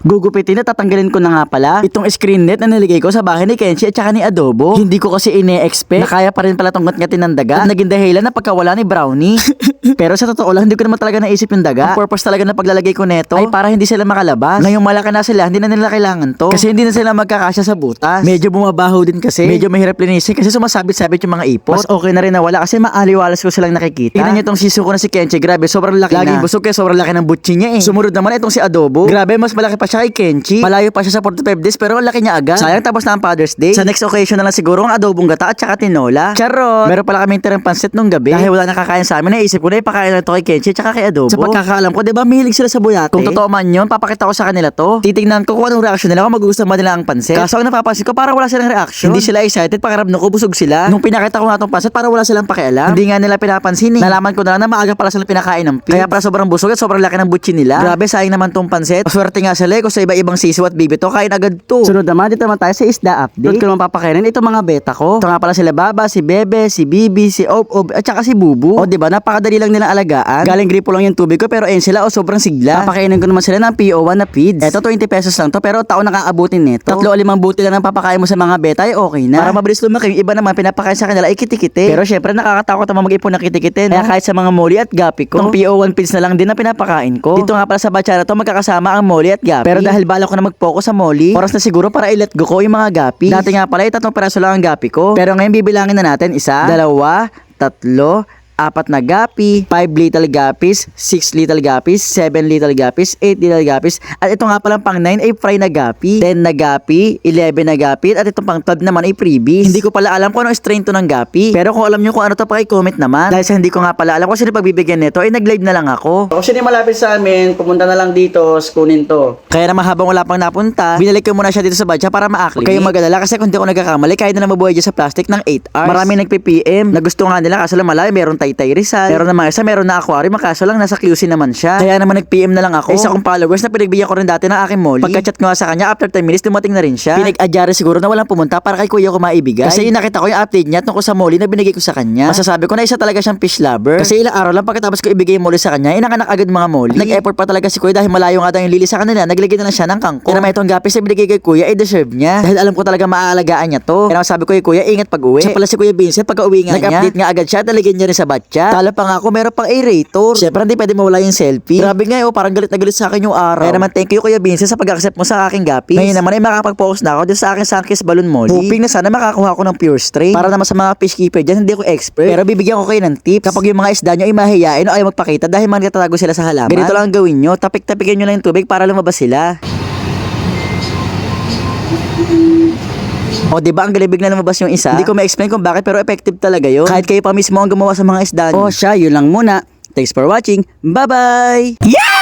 Gugupitin na tatanggalin ko na nga pala itong screen net na niligay ko sa bahay ni Kenshi at saka ni Adobo. Hindi ko kasi ine-expect na kaya pa rin pala tong ngatin ng daga at naging dahilan na pagkawala ni Brownie. Pero sa totoo lang, hindi ko naman talaga naisip yung daga. Ang purpose talaga na paglalagay ko neto ay para hindi sila makalabas. Ngayong malaki na sila, hindi na nila kailangan to. Kasi hindi na sila magkakasya sa butas. Medyo bumabaho din kasi. Medyo mahirap linisin kasi sumasabit-sabit yung mga ipot. Mas okay na rin na wala kasi maaliwalas ko silang nakikita. Tingnan niyo tong siso ko na si Kenchi, grabe, sobrang laki Laging na. busog kaya sobrang laki ng butchi niya eh. Sumunod naman itong si Adobo. Grabe, mas malaki pa siya kay Kenchi. Malayo pa siya sa 45 days pero ang laki niya agad. Sayang tapos na ang Father's Day. Sa next occasion na lang siguro ang adobong gata at saka tinola. Charot! Meron pala kaming tirang pansit nung gabi. Dahil wala nakakain sa amin, naisip ko na ipakain na ito kay Kenchi at saka kay Adobo. Sa pagkakaalam ko, di ba mahilig sila sa buyate? Kung totoo man yun, papakita ko sa kanila to. Titingnan ko kung anong reaction nila kung magugustuhan ba nila ang pansit. Kaso ang napapansin ko, parang wala silang reaction. Hindi sila excited, pakiramdam ko busog sila. Nung pinakita ko nga itong pansit, parang wala silang pakialam. Hindi nga nila pinapansin eh. Nalaman ko na lang na maaga pala silang pinakain ng pig. Kaya pala sobrang busog at sobrang laki ng butchi nila. Grabe, sayang naman tong pansit. Swerte nga sila eh, kung sa iba-ibang sisiw at bibi to, kain agad to. Sunod naman, dito naman tayo sa isda update. Doon ko naman papakainin itong mga beta ko. Ito nga pala sila Baba, si Bebe, si Bibi, si Ob Ob, at saka si Bubu. O, di ba? Napakadali lang nilang alagaan. Galing gripo lang yung tubig ko, pero ayun sila, o sobrang sigla. Papakainin ko naman sila ng PO1 na feeds. Eto, 20 pesos lang to, pero taon nakaabutin nito. Tatlo o limang buti lang ang papakain mo sa mga beta, ay okay na. Para mabilis lumaki, yung iba naman, pinapakain sa kanila, ay kitikite. Pero syempre, nakakatakot naman mag-ipon na kitikite? Kaya kahit sa mga moli at gapi ko, itong PO1 feeds na lang din na pinapakain ko. Dito nga pala sa batcha na to, magkakasama ang moli at gapi. Pero dahil bala ko na mag-focus sa moli, oras na siguro para i-let go ko yung mga gapi. Dati nga pala, ay tatlong peraso lang ang gapi ko. Pero ngayon bibilangin na natin, isa, dalawa, tatlo, apat na gapi, 5 little gapis, 6 little gapis, 7 little gapis, 8 little gapis, at ito nga palang pang 9 ay fry na gapi, 10 na gapi, 11 na gapi, at itong pang 12 naman ay freebies. Hindi ko pala alam kung anong strain to ng gapi, pero kung alam nyo kung ano to paki-comment naman. Dahil sa hindi ko nga pala alam kung sino pagbibigyan nito, ay nag-live na lang ako. Kung sino yung malapit sa amin, pumunta na lang dito, kunin to. Kaya naman habang wala pang napunta, binalik ko muna siya dito sa badya para ma-acclimate. Kayong magalala kasi kung di ako nagkakamali, kaya na mabuhay dyan sa plastic ng 8 hours. Marami nagpi-PM, na gusto nga nila lang malayo, meron taytay Rizal. Meron naman isa, meron na aquarium, kaso lang nasa QC naman siya. Kaya naman nag-PM na lang ako. Isa kong followers na pinagbigyan ko rin dati ng aking molly. Pagka-chat ko nga sa kanya, after 10 minutes, dumating na rin siya. Pinag-adyari siguro na walang pumunta para kay kuya ko maibigay. Kasi yung nakita ko yung update niya tungkol sa molly na binigay ko sa kanya. Masasabi ko na isa talaga siyang fish lover. Kasi ilang araw lang pagkatapos ko ibigay yung molly sa kanya, inanganak agad mga molly. Nag-effort pa talaga si kuya dahil malayo nga daw yung lili sa kanila, naglagay na lang siya ng kangkong. Pero may itong gapis na binigay kay kuya, ay deserve niya. Dahil alam ko talaga maaalagaan niya to. Kaya sabi ko kay kuya, ingat pag uwi. Siya pala si kuya Vincent, pagka uwi nga niya. Nag-update nga agad siya, talagyan niya rin sa batcha. Tala pa nga ako, meron pang aerator. Siyempre, hindi pwede mawala yung selfie. Grabe nga, oh, parang galit na galit sa akin yung araw. Kaya naman, thank you kuya Vincent sa pag-accept mo sa aking gapis. Ngayon naman ay makapag-focus na ako dyan sa aking Sunkist Balloon Molly. Hoping na sana makakuha ko ng pure strain. Para naman sa mga fish keeper dyan, hindi ako expert. Pero bibigyan ko kayo ng tips. Kapag yung mga isda nyo ay mahihain o ay magpakita dahil magtatago sila sa halaman. Ganito lang ang gawin nyo. Tapik-tapikin nyo lang yung tubig para lumabas sila. O, di ba ang galibig na lumabas yung isa? Hindi ko ma-explain kung bakit pero effective talaga yun. Kahit kayo pa mismo ang gumawa sa mga isda. O, siya, yun lang muna. Thanks for watching. Bye-bye! Yeah!